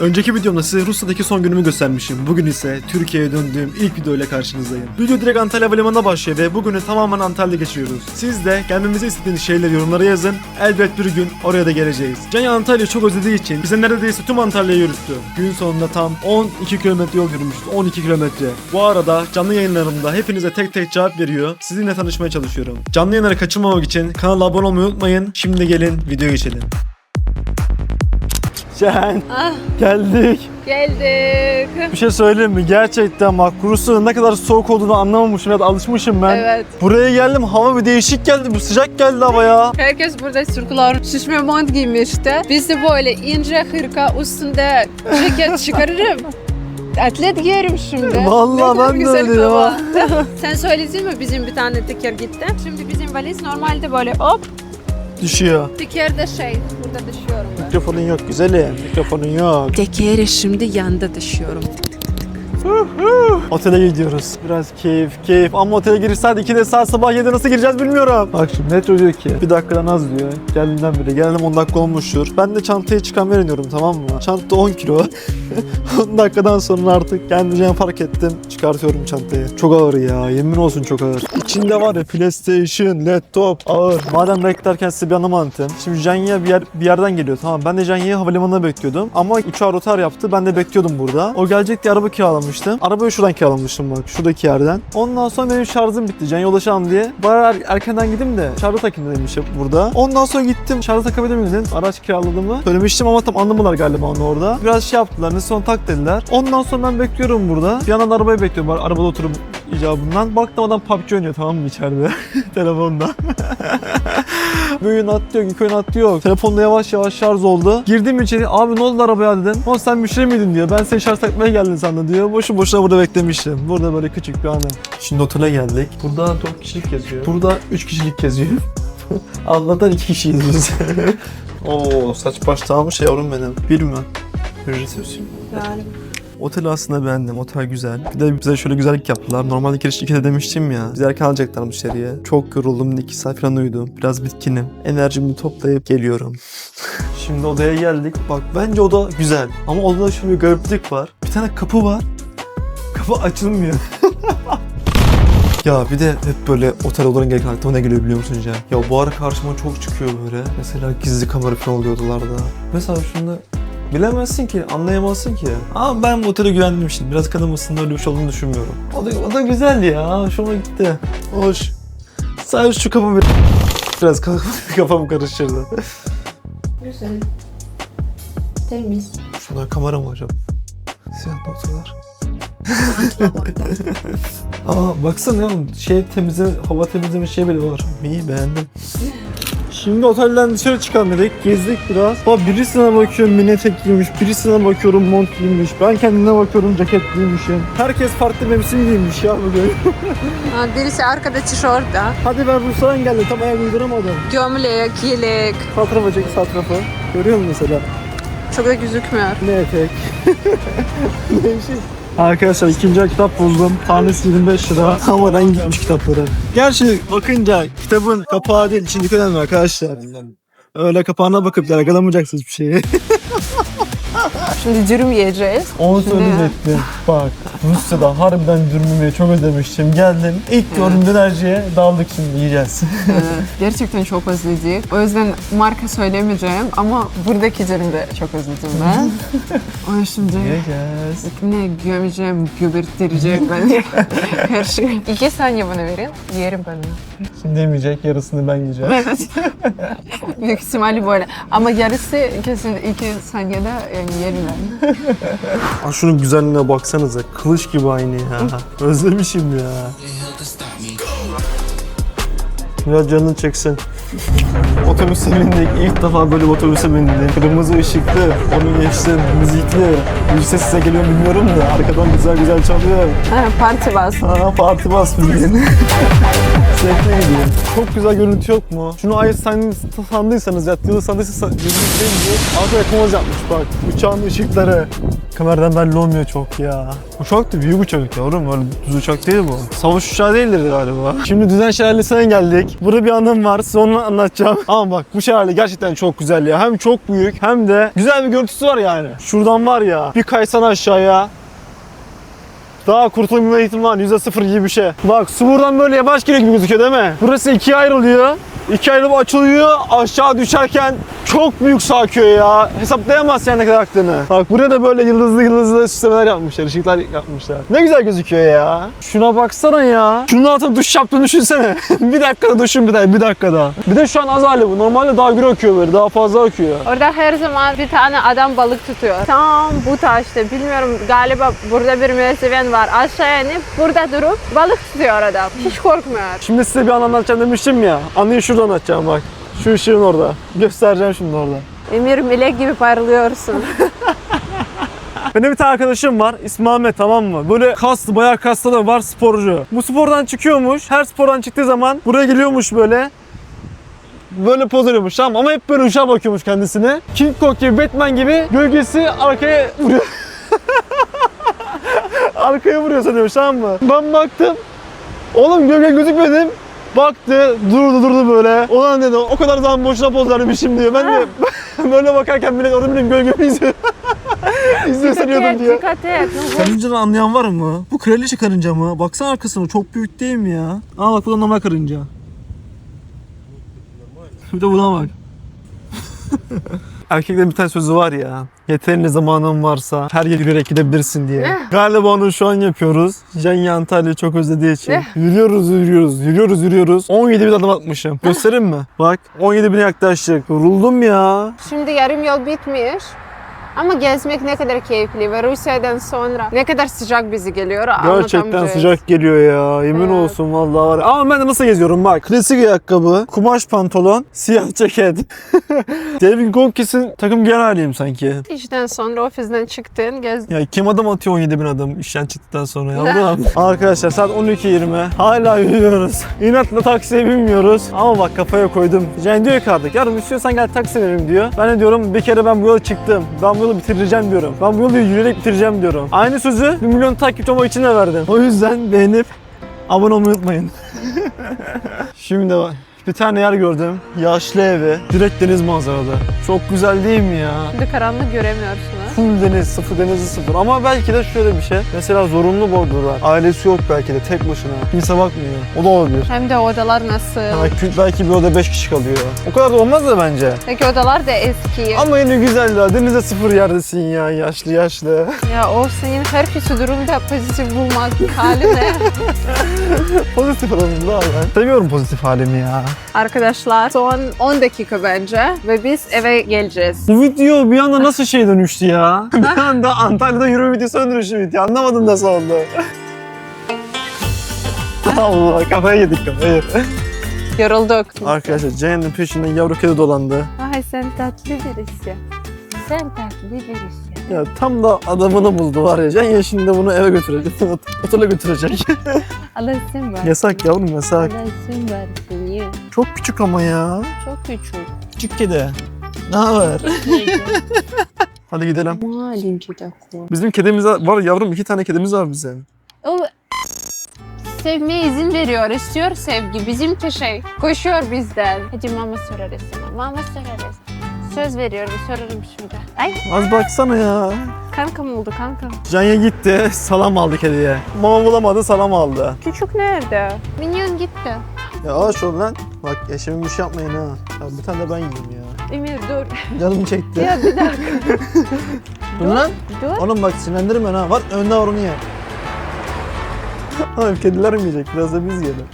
Önceki videomda size Rusya'daki son günümü göstermişim. Bugün ise Türkiye'ye döndüğüm ilk video ile karşınızdayım. Video direkt Antalya Havalimanı'na başlıyor ve bugünü tamamen Antalya'da geçiriyoruz. Siz de gelmemizi istediğiniz şeyleri yorumlara yazın. Elbet bir gün oraya da geleceğiz. Can Antalya'yı çok özlediği için bize neredeyse tüm Antalya'yı yürüttü. Gün sonunda tam 12 kilometre yol yürümüştü. 12 kilometre. Bu arada canlı yayınlarımda hepinize tek tek cevap veriyor. Sizinle tanışmaya çalışıyorum. Canlı yayınları kaçırmamak için kanala abone olmayı unutmayın. Şimdi gelin videoya geçelim. Can Ah geldik. geldik. Bir şey söyleyeyim mi? Gerçekten bak Rusya'nın ne kadar soğuk olduğunu anlamamışım ya da alışmışım ben. Evet. Buraya geldim hava bir değişik geldi. Bu sıcak geldi hava ya. Herkes burada sirkular şişme mont giymişti. Biz de böyle ince hırka üstünde ceket çıkarırım. Atlet giyerim şimdi. Vallahi ben de güzel öyle ya. hava. Sen söyledin mi bizim bir tane teker gitti. Şimdi bizim valiz normalde böyle hop Düşüyor. teker de şey burada düşüyorum ben. Mikrofonun yok güzelim. Mikrofonun yok. Tekeri şimdi yanda düşüyorum. Otele gidiyoruz. Biraz keyif, keyif. Ama otele giriş saat 2'de saat sabah 7'de nasıl gireceğiz bilmiyorum. Bak şimdi metro diyor ki bir dakikadan az diyor. Geldiğimden beri. Geldim 10 dakika olmuştur. Ben de çantayı çıkarmaya iniyorum tamam mı? Çanta 10 kilo. 10 dakikadan sonra artık kendime fark ettim. Çıkartıyorum çantayı. Çok ağır ya. Yemin olsun çok ağır. İçinde var ya PlayStation, laptop ağır. Madem beklerken size bir anımı anlatayım. Şimdi Janya bir, yer, bir yerden geliyor tamam. Ben de Janya'yı havalimanına bekliyordum. Ama uçağı rotar yaptı. Ben de bekliyordum burada. O gelecek diye araba kiralamıştım. Arabayı şuradan kiralamıştım bak. Şuradaki yerden. Ondan sonra benim şarjım bitti. Janya ulaşamam diye. Bari er- erkenden gideyim de şarjı takayım dedim işte burada. Ondan sonra gittim. Şarjı takabilir miyim dedim. Araç kiraladığımı söylemiştim ama tam anlamadılar galiba onu orada. Biraz şey yaptılar. Ne son tak dediler. Ondan sonra ben bekliyorum burada. Bir yandan arabayı bekliyorum. Arabada oturup icabından. Baktım adam PUBG oynuyor tamam mı içeride telefonda. oyun atlıyor, ilk oyun atlıyor. Telefonda yavaş yavaş şarj oldu. Girdim içeri, abi ne oldu arabaya dedim. O sen müşteri miydin diyor. Ben seni şarj takmaya geldim sandım diyor. Boşu boşuna burada beklemiştim. Burada böyle küçük bir anı. Şimdi otele geldik. Burada 4 kişilik yazıyor. Burada 3 kişilik yazıyor. Allah'tan 2 kişi yazıyoruz. Oo saç baş dağılmış yavrum benim. Bir mi? Bir resepsiyon. Yani Oteli aslında beğendim. Otel güzel. Bir de bize şöyle güzellik yaptılar. Normalde giriş 2'de demiştim ya. Bizi erken alacaklarmış içeriye. Çok yoruldum. 2 saat falan uyudum. Biraz bitkinim. Enerjimi toplayıp geliyorum. Şimdi odaya geldik. Bak bence oda güzel. Ama odada şöyle bir gariplik var. Bir tane kapı var. Kapı açılmıyor. Ya bir de hep böyle otel odaların gelirken aklıma ne geliyor biliyor musun Can? Ya bu ara karşıma çok çıkıyor böyle. Mesela gizli kamera falan oluyordular da. Mesela şunda bilemezsin ki, anlayamazsın ki. Ama ben otele güvendim şimdi. Biraz kanımızın öyle bir şey olduğunu düşünmüyorum. O da, o da güzel ya. Hoşuma gitti. Hoş. Sadece şu bir... Biraz kafam, karıştırdı. güzel. Temiz. Şunlar kamera mı acaba? Siyah noktalar. Aa baksana ya şey temizleme, hava temizleme şey bile var. İyi beğendim. Şimdi otelden dışarı çıkalım dedik. Gezdik biraz. Bak birisine bakıyorum mini etek giymiş, birisine bakıyorum mont giymiş. Ben kendine bakıyorum ceket giymişim. Herkes farklı mevsim giymiş ya bugün. Ha, birisi arkada tişörtte. Hadi ben Rusya'dan geldim tam ayak uyduramadım. Gömlek, yelek. Sağ tarafa çek sağ tarafa. Görüyor musun mesela? Çok da gözükmüyor. Ne etek? Değişik. Arkadaşlar ikinci el kitap buldum. Tanesi 25 lira. Ama renk gitmiş kitapları. Gerçi bakınca kitabın kapağı değil içindeki önemli arkadaşlar. Öyle kapağına bakıp yargılamayacaksınız bir şeyi. Şimdi dürüm yiyeceğiz. Onu söyleyecektim. Bak Rusya'da harbiden dürümü çok özlemiştim. Geldim. İlk gördüğüm dönerciye daldık şimdi yiyeceğiz. Evet, Gerçekten çok özledik. O yüzden marka söylemeyeceğim ama buradaki dürümü de çok özledim ben. Ama şimdi Yiyeceğiz. ne gömeceğim, göbertireceğim ben. Her şey. İki saniye bana verin, yerim ben. onu. Şimdi yemeyecek yarısını ben yiyeceğim. Evet. Büyük ihtimalle böyle. Ama yarısı kesin iki saniyede yani yerim ben. Aa, şunun güzelliğine baksanıza. Kılıç gibi aynı ya. Özlemişim ya. Biraz canını çeksin. Otobüse bindik. İlk defa böyle bir otobüse bindim. Kırmızı ışıklı, onu geçtim, müzikli. Yüksek size geliyor bilmiyorum da arkadan güzel güzel çalıyor. Ha, parti bas. Aa, parti bas bildiğin. Çok güzel görüntü yok mu? Şunu ay san- sandıysanız ya yıldız sandıysanız yıldız Arkada ekonoz yapmış bak. Uçağın ışıkları. Kameradan belli olmuyor çok ya. Uçak da büyük uçak yavrum. Öyle düz uçak değil bu. Savaş uçağı değildir galiba. Şimdi Düzen Şelalesi'ne geldik. Burada bir anım var. Size onu anlatacağım. Ama bak bu şelale gerçekten çok güzel ya. Hem çok büyük hem de güzel bir görüntüsü var yani. Şuradan var ya. Bir kaysan aşağıya. Daha kurtulma ihtimali var. Yüzde sıfır gibi bir şey. Bak su buradan böyle yavaş gibi gözüküyor değil mi? Burası ikiye ayrılıyor. İki ayrılıp açılıyor. Aşağı düşerken çok büyük su akıyor ya. Hesaplayamazsın yani ne kadar aktığını. Bak buraya da böyle yıldızlı yıldızlı süslemeler yapmışlar. ışıklar yapmışlar. Ne güzel gözüküyor ya. Şuna baksana ya. Şunun altına duş yaptığını düşünsene. bir dakikada duşun bir dakika, bir dakikada. Bir de şu an az hali bu. Normalde daha gür akıyor böyle. Daha fazla akıyor. Orada her zaman bir tane adam balık tutuyor. Tam bu taşta bilmiyorum galiba burada bir merdiven var. Aşağı inip burada durup balık tutuyor adam. Hiç korkmuyor. Şimdi size bir an anlatacağım demiştim ya. Anlayın şurada anlatacağım bak. Şu ışığın orada. Göstereceğim şimdi orada. Emir melek gibi parlıyorsun. Benim bir tane arkadaşım var. İsmi Ahmet tamam mı? Böyle kaslı, bayağı kaslı da var sporcu. Bu spordan çıkıyormuş. Her spordan çıktığı zaman buraya geliyormuş böyle. Böyle poz veriyormuş tamam ama hep böyle ışığa bakıyormuş kendisine. King Kong gibi, Batman gibi gölgesi arkaya vuruyor. arkaya vuruyor sanıyormuş tamam mı? Ben baktım. Oğlum gölge gözükmedim. Baktı, durdu durdu böyle. Ulan dedi o kadar zaman boşuna poz vermişim diyor. Ben de böyle bakarken millet orada benim gölgemi izliyor. izliyor sanıyordum diyor. dikkat et. Karıncadan anlayan var mı? Bu kraliçe karınca mı? Baksana arkasına çok büyük değil mi ya? Aa bak bu da normal karınca. Bir de buna bak. Erkeklerin bir tane sözü var ya. Yeterli zamanın varsa her yere yürüyerek gidebilirsin diye. Eh. Galiba onu şu an yapıyoruz. Jenya Antalya'yı çok özlediği için. Eh. Yürüyoruz, yürüyoruz, yürüyoruz, yürüyoruz. 17 bin adım atmışım. Göstereyim mi? Bak 17 bine yaklaştık. Yoruldum ya. Şimdi yarım yol bitmiş. Ama gezmek ne kadar keyifli ve Rusya'dan sonra ne kadar sıcak bizi geliyor Gerçekten sıcak geliyor ya. Yemin Evet. olsun vallahi var. ya. Ama ben de nasıl geziyorum bak. Klasik ayakkabı, kumaş pantolon, siyah ceket. David Gonkis'in takım genel haliyim sanki. İşten sonra ofisten çıktın gez. Ya kim adım atıyor 17 bin adım işten çıktıktan sonra yavrum. Arkadaşlar saat 12.20. Hala yürüyoruz. İnatla taksiye binmiyoruz. Ama bak kafaya koydum. Jen diyor ki artık yarın istiyorsan gel taksi verelim diyor. Ben de diyorum bir kere ben bu yola çıktım. Ben bu yolu bitireceğim diyorum. Ben bu yolu yürüyerek bitireceğim diyorum. Aynı sözü 1 milyon takipçi olmak için de verdim. O yüzden beğenip abone olmayı unutmayın. Şimdi bak. Bir tane yer gördüm. Yaşlı evi. Direkt deniz manzaralı. Çok güzel değil mi ya? Şimdi karanlık göremiyorsunuz. Full deniz, sıfır denizi sıfır. Ama belki de şöyle bir şey. Mesela zorunlu bordurlar. Ailesi yok belki de tek başına. Kimse bakmıyor. O da olabilir. Hem de odalar nasıl? Belki, belki bir oda 5 kişi kalıyor. O kadar da olmaz da bence. Peki odalar da eski. Ama yine güzel ya. Denize sıfır yerdesin ya. Yaşlı yaşlı. Ya o senin her kötü durumda pozitif bulmak haline. pozitif adamım da ben. Seviyorum pozitif halimi ya. Arkadaşlar son 10 dakika bence ve biz eve geleceğiz. Bu video bir anda nasıl şey dönüştü ya? Bir anda Antalya'da yürüme videosu dönüştü video. Anlamadım nasıl oldu. Allah kafaya yedik kafayı. Yorulduk. Arkadaşlar Cehennem peşinden yavru kedi dolandı. Ay sen tatlı birisi. Sen tatlı birisi. Ya tam da adamını buldu var ya. Cenya şimdi bunu eve götürecek. Otele götürecek. Alasın var. yasak yavrum yasak. Alasın var seni. Çok küçük ama ya. Çok küçük. Küçük kedi. Ne haber? Hadi gidelim. Malinci de ko. Bizim kedimiz var yavrum. iki tane kedimiz var bizim. O sevmeye izin veriyor, istiyor sevgi. Bizimki şey, koşuyor bizden. Hadi mama sorarız sana, mama sorarız. Söz veriyorum, sorarım şurada. Ay, Az baksana ya. kankam oldu kankam. Canya gitti. Salam aldı kediye. Mama bulamadı salam aldı. Küçük nerede? Minyon gitti. Ya aç ol lan. Bak eşimin bir şey yapmayın ha. Ya bir tane de ben yiyeyim ya. Emir dur. Canım çekti. ya bir dakika. Dur lan. Dur. Oğlum bak sinirlendirme ha. Var önde var onu ye. Abi kediler mi yiyecek? Biraz da biz yiyelim.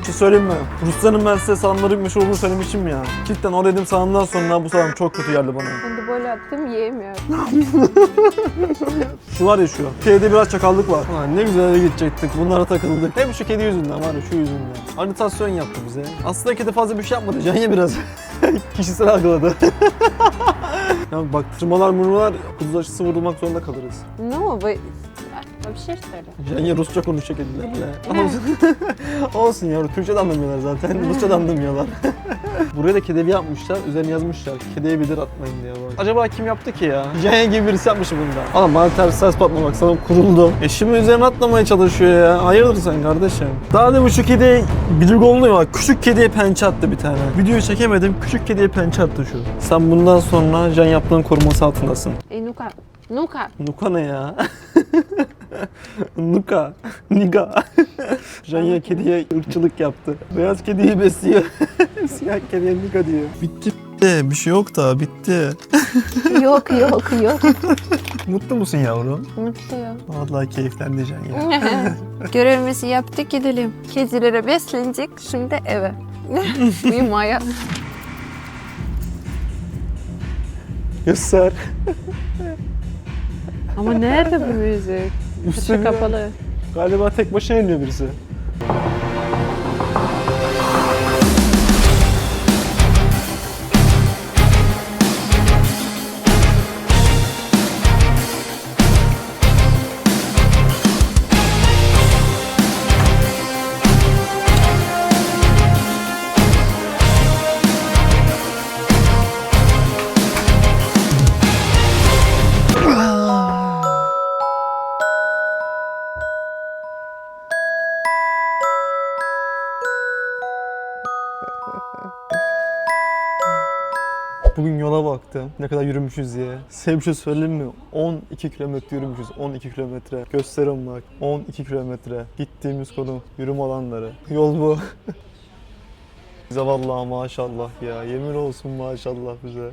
Bir şey söyleyeyim mi? Rusların ben size salamların meşhur olduğunu söylemişim ya. Cidden o dediğim salamdan sonra bu salam çok kötü geldi bana. De böyle attım, yiyemiyorum. Şu var ya şu. Kedide biraz çakallık var. Ulan ne güzel eve gidecektik. Bunlara takıldık. Hep şu kedi yüzünden var ya şu yüzünden. Agitasyon yaptı bize. Aslında kedi fazla bir şey yapmadı. Canya biraz kişisel algıladı. ya bak tırmalar mırmalar kuduz aşısı vurulmak zorunda kalırız. No, but Bir şey söyle. Rusça konuşuyor kedilerle. Olsun. Olsun ya Türkçe de anlamıyorlar zaten. Rusça da anlamıyorlar. Buraya da kedi evi yapmışlar. Üzerine yazmışlar. Kediye bilir atmayın diye bak. Acaba kim yaptı ki ya? Janya gibi birisi yapmış bunda. Oğlum bana ters ters bakma bak sana kuruldum. Eşimin üzerine atlamaya çalışıyor ya. Hayırdır sen kardeşim? Daha da bu şu kedi oluyor bak. Küçük kediye pençe attı bir tane. Videoyu çekemedim. Küçük kediye pençe attı şu. Sen bundan sonra Jan yaptığın koruması altındasın. E Nuka. Nuka. Nuka ne ya? Nuka. Niga. Janya kediye ırkçılık yaptı. Beyaz kediyi besliyor. Siyah kediye Niga diyor. Bitti. Bir şey yok da bitti. yok yok yok. Mutlu musun yavrum? Mutluyum. Vallahi keyiflendi Janya. Görevimizi yaptık gidelim. Kedilere beslenecek şimdi eve. Uyumaya. Göster. Ama nerede bu müzik? Işık kapalı. Galiba tek başına iniyor birisi. Bugün yola baktım. Ne kadar yürümüşüz diye. Size bir şey söyleyeyim mi? 12 kilometre yürümüşüz. 12 kilometre. Gösterin bak. 12 kilometre. Gittiğimiz konu yürüme alanları. Yol bu. bize vallahi maşallah ya. Yemin olsun maşallah bize.